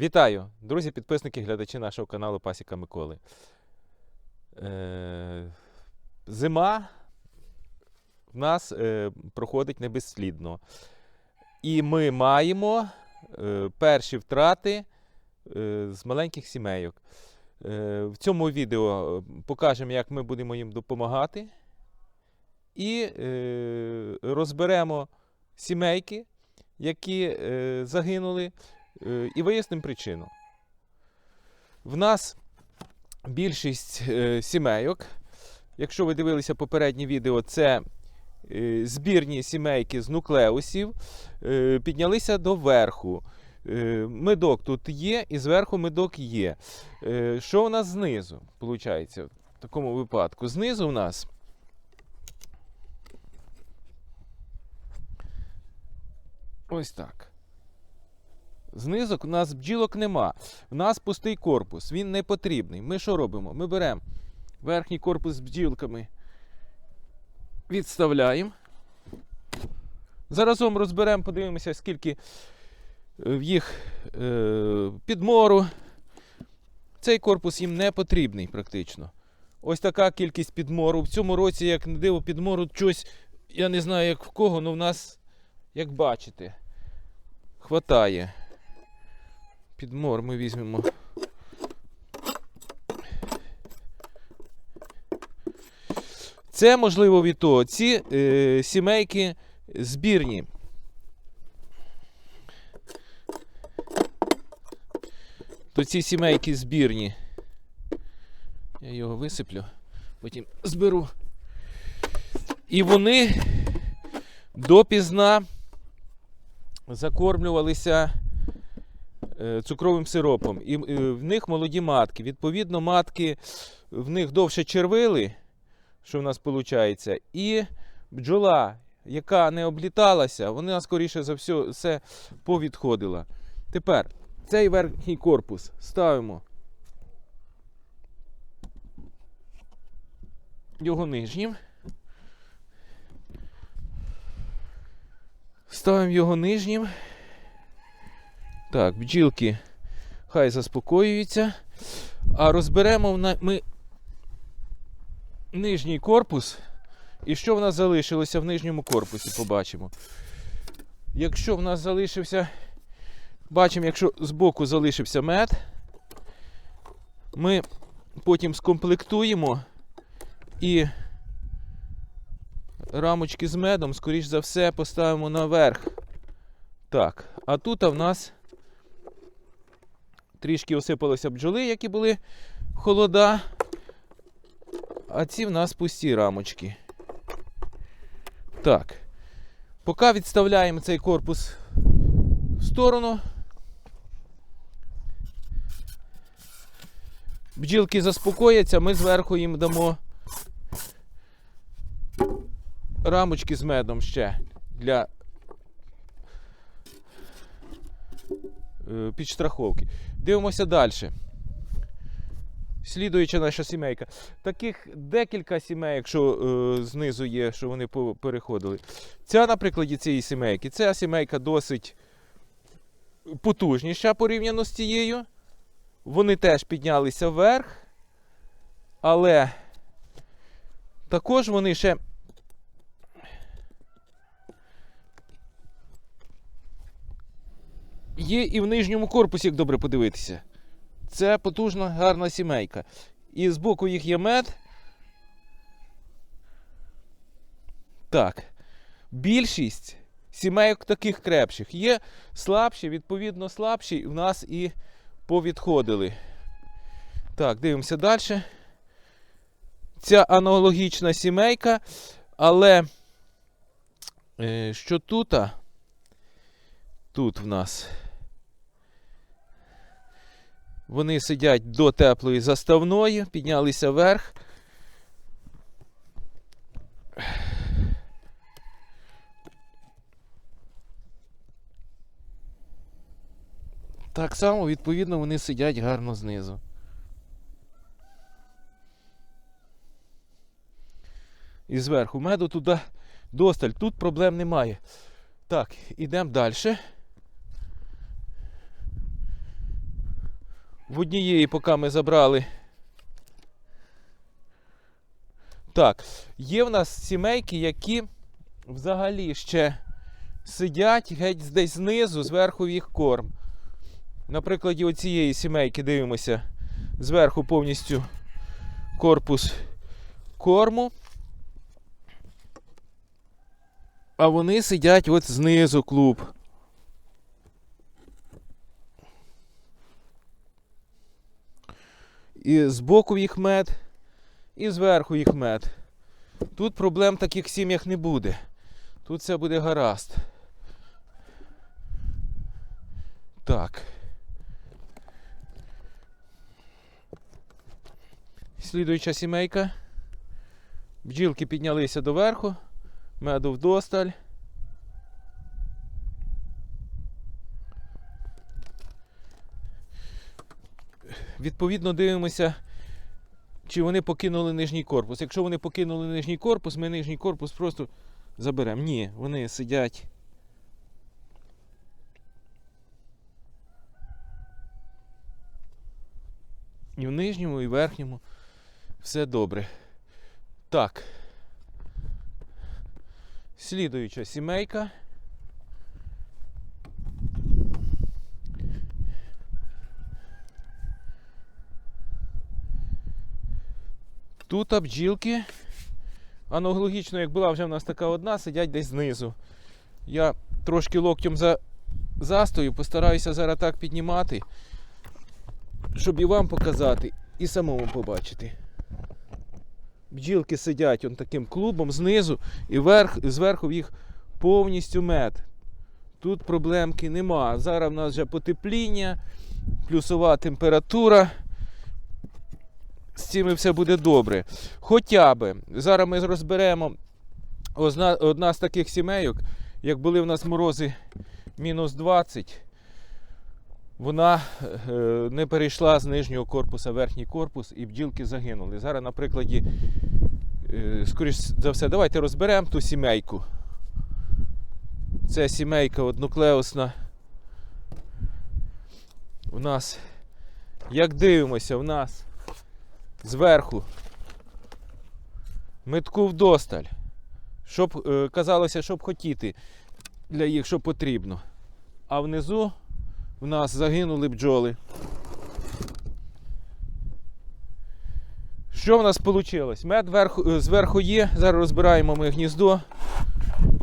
Вітаю, друзі, підписники, глядачі нашого каналу Пасіка Миколи. Е, зима в нас е, проходить не безслідно. І ми маємо е, перші втрати е, з маленьких сімейок. Е, в цьому відео е, покажемо, як ми будемо їм допомагати. І е, розберемо сімейки, які е, загинули. Е, і вияснимо причину. В нас більшість е, сімейок, якщо ви дивилися попереднє відео, це е, збірні сімейки з нуклеусів, піднялися до верху. Медок тут є, і зверху медок є. Що у нас знизу? Виходить, в такому випадку? Знизу у нас. Ось так. Знизу у нас бджілок нема. У нас пустий корпус, він не потрібний. Ми що робимо? Ми беремо верхній корпус з бджілками, відставляємо. Заразом розберемо, подивимося, скільки е, в їх е, підмору. Цей корпус їм не потрібний практично. Ось така кількість підмору. В цьому році, як не диво, підмору щось, я не знаю, як в кого, але в нас, як бачите, хватає. Підмор ми візьмемо. Це можливо від того. Ці е, сімейки збірні. То ці сімейки збірні. Я його висиплю, потім зберу. І вони допізна закормлювалися цукровим сиропом. І е, в них молоді матки. Відповідно, матки в них довше червили, що в нас виходить, і бджола, яка не обліталася, вона скоріше за все, все повідходила. Тепер цей верхній корпус ставимо його нижнім. Ставимо його нижнім. Так, бджілки хай заспокоюються. А розберемо ми нижній корпус. І що в нас залишилося в нижньому корпусі, побачимо. Якщо в нас залишився, бачимо, якщо збоку залишився мед, ми потім скомплектуємо і рамочки з медом, скоріш за все, поставимо наверх. Так, а тут в нас трішки осипалися бджоли, які були холода. А ці в нас пусті рамочки. Так. Поки відставляємо цей корпус в сторону. Бджілки заспокояться, ми зверху їм дамо рамочки з медом ще для підстраховки. Дивимося далі. Слідуюча наша сімейка. Таких декілька сімей, якщо е, знизу є, що вони переходили. Ця, на прикладі цієї сімейки, ця сімейка досить потужніша порівняно з цією. Вони теж піднялися вверх, але також вони ще є і в нижньому корпусі, як добре подивитися. Це потужна, гарна сімейка. І збоку їх є мед. Так. Більшість сімейок таких крепших. Є слабші, відповідно, слабші в нас і повідходили. Так, дивимося далі. Ця аналогічна сімейка, але е, що тут? Тут в нас. Вони сидять до теплої заставної, піднялися вверх. Так само, відповідно, вони сидять гарно знизу. І зверху меду туди досталь. Тут проблем немає. Так, ідемо далі. В однієї, поки ми забрали. Так, є в нас сімейки, які взагалі ще сидять геть десь знизу, зверху їх корм. На прикладі оцієї сімейки дивимося зверху повністю корпус корму. А вони сидять от знизу клуб. І збоку їх мед, і зверху їх мед. Тут проблем таких сім'ях не буде. Тут все буде гаразд. Так. Слідуюча сімейка. Бджілки піднялися доверху. Меду вдосталь. Відповідно, дивимося, чи вони покинули нижній корпус. Якщо вони покинули нижній корпус, ми нижній корпус просто заберемо. Ні, вони сидять. І в нижньому, і в верхньому все добре. Так. Слідуюча сімейка. Тут бджілки. Аналогічно, як була вже в нас така одна, сидять десь знизу. Я трошки локтем за застою, постараюся зараз так піднімати, щоб і вам показати, і самому побачити. Бджілки сидять он таким клубом знизу і верх, зверху їх повністю мед. Тут проблемки нема. Зараз в нас вже потепління, плюсова температура. З цим все буде добре. Хоча би зараз ми розберемо одна, одна з таких сімейок, як були в нас морози мінус 20, вона е, не перейшла з нижнього корпуса в верхній корпус і бджілки загинули. Зараз, на прикладі, е, скоріш за все, давайте розберемо ту сімейку. Це сімейка одноклеусна. У нас, як дивимося, у нас зверху метку вдосталь. Щоб е, казалося, щоб хотіти для їх, що потрібно. А внизу в нас загинули бджоли. Що в нас вийшло? Мед верху, е, зверху є, зараз розбираємо ми гніздо.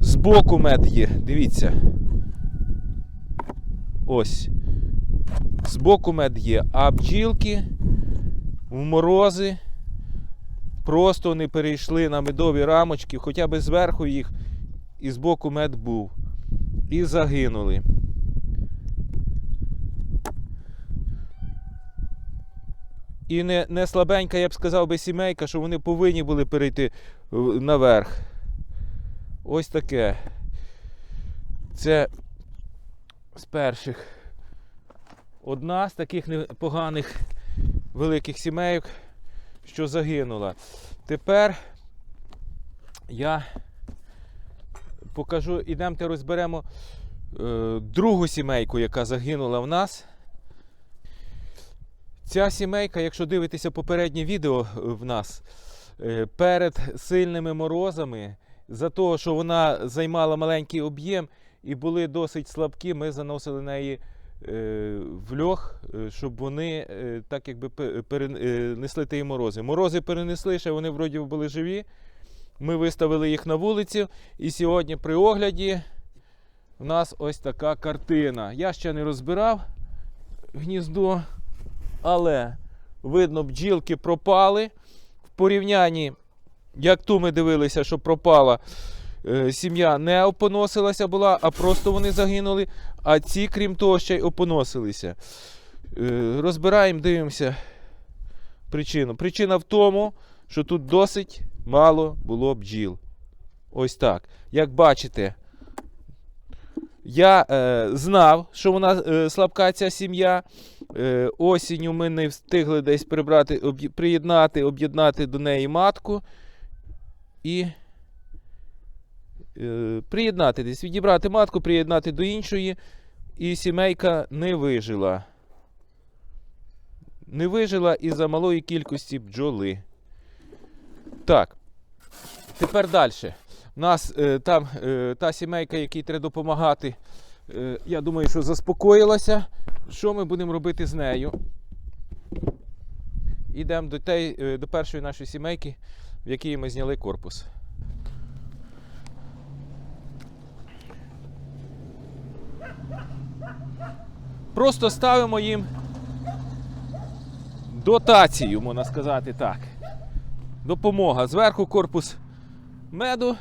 Збоку мед є, дивіться. Ось. Збоку мед є, а бджілки в морози просто не перейшли на медові рамочки, хоча б зверху їх і збоку мед був. І загинули. І не, не слабенька, я б сказав би, сімейка, що вони повинні були перейти наверх. Ось таке. Це з перших. Одна з таких непоганих великих сімейок, що загинула. Тепер я покажу, ідемте розберемо е, другу сімейку, яка загинула в нас. Ця сімейка, якщо дивитеся попереднє відео в нас, е, перед сильними морозами, за того, що вона займала маленький об'єм і були досить слабкі, ми заносили неї в льох, е, щоб вони е, так якби перенесли ті морози. Морози перенесли, ще вони вроді були живі. Ми виставили їх на вулицю, і сьогодні при огляді у нас ось така картина. Я ще не розбирав гніздо, але видно, бджілки пропали. В порівнянні, як ту ми дивилися, що пропала, е, сім'я не опоносилася була, а просто вони загинули. А ці, крім того, ще й опоносилися. Е, Розбираємо, дивимося причину. Причина в тому, що тут досить мало було бджіл. Ось так. Як бачите, я е, знав, що вона е, слабка ця сім'я. Е, осінню ми не встигли десь прибрати, об'є- приєднати, об'єднати до неї матку. І е, приєднати десь, відібрати матку, приєднати до іншої. І сімейка не вижила. не вижила із-за малої кількості бджоли. Так. Тепер далі. У нас е, там е, та сімейка, якій треба допомагати, е, я думаю, що заспокоїлася. Що ми будемо робити з нею? Йдемо до, е, до першої нашої сімейки, в якій ми зняли корпус. Просто ставимо їм дотацію, можна сказати так. Допомога. Зверху корпус меду.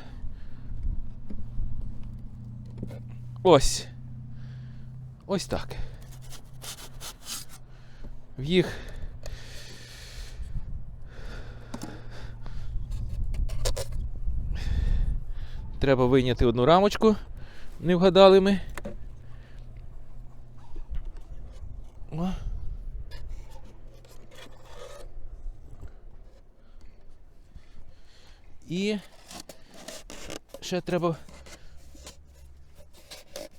Ось. Ось так. В їх. Треба вийняти одну рамочку. Не вгадали ми. О. І ще треба.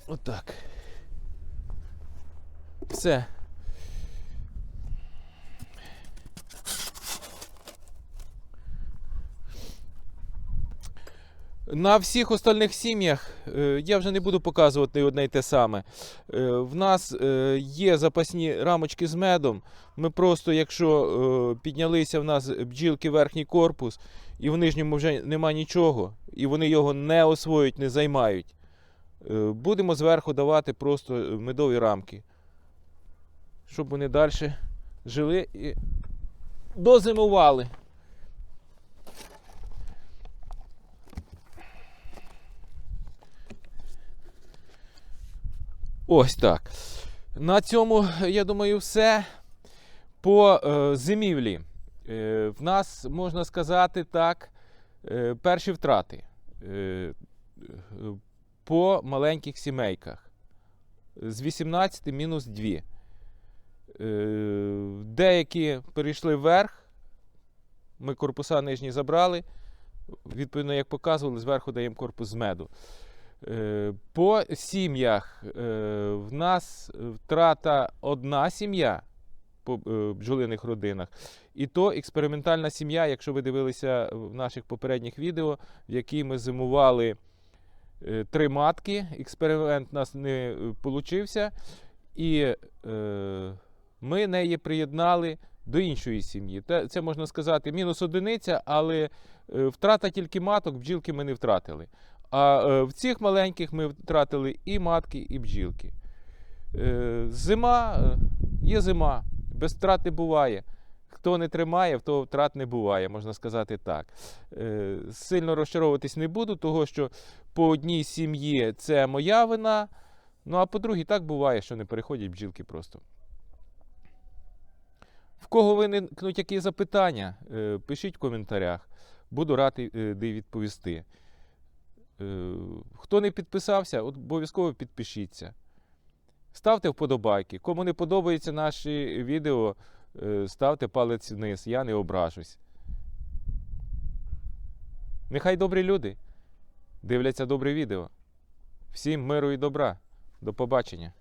Отак. Все. На всіх остальних сім'ях е, я вже не буду показувати одне й те саме. Е, В нас е, є запасні рамочки з медом. Ми просто, якщо піднялися в нас бджілки верхній корпус, і в нижньому вже нема нічого, і вони його не освоюють, не займають, будемо зверху давати просто медові рамки, щоб вони далі жили і дозимували. Ось так. На цьому, я думаю, все по е, зимівлі. Е, в нас, можна сказати так, е, перші втрати е, по маленьких сімейках. З 18 мінус 2. Е, деякі перейшли вверх. Ми корпуса нижні забрали. Відповідно, як показували, зверху даємо корпус з меду. Е, По сім'ях е, в нас втрата одна сім'я по е, бджолиних родинах. І то експериментальна сім'я, якщо ви дивилися в наших попередніх відео, в якій ми зимували три матки. Експеримент у нас не вийшов. І ми неї приєднали до іншої сім'ї. Це можна сказати мінус одиниця, але втрата тільки маток, бджілки ми не втратили. А е, в цих маленьких ми втратили і матки, і бджілки. Е, Зима е, є зима, без втрат не буває. Хто не тримає, в того втрат не буває, можна сказати так. Сильно розчаровуватись не буду, того що по одній сім'ї це моя вина. Ну а по другій так буває, що не переходять бджілки просто. В кого виникнуть які запитання, пишіть в коментарях. Буду радий відповісти. Е, Хто не підписався, обов'язково підпишіться. Ставте вподобайки. Кому не подобаються наші відео, е, ставте палець вниз, я не ображусь. Нехай добрі люди дивляться добре відео. Всім миру і добра. До побачення.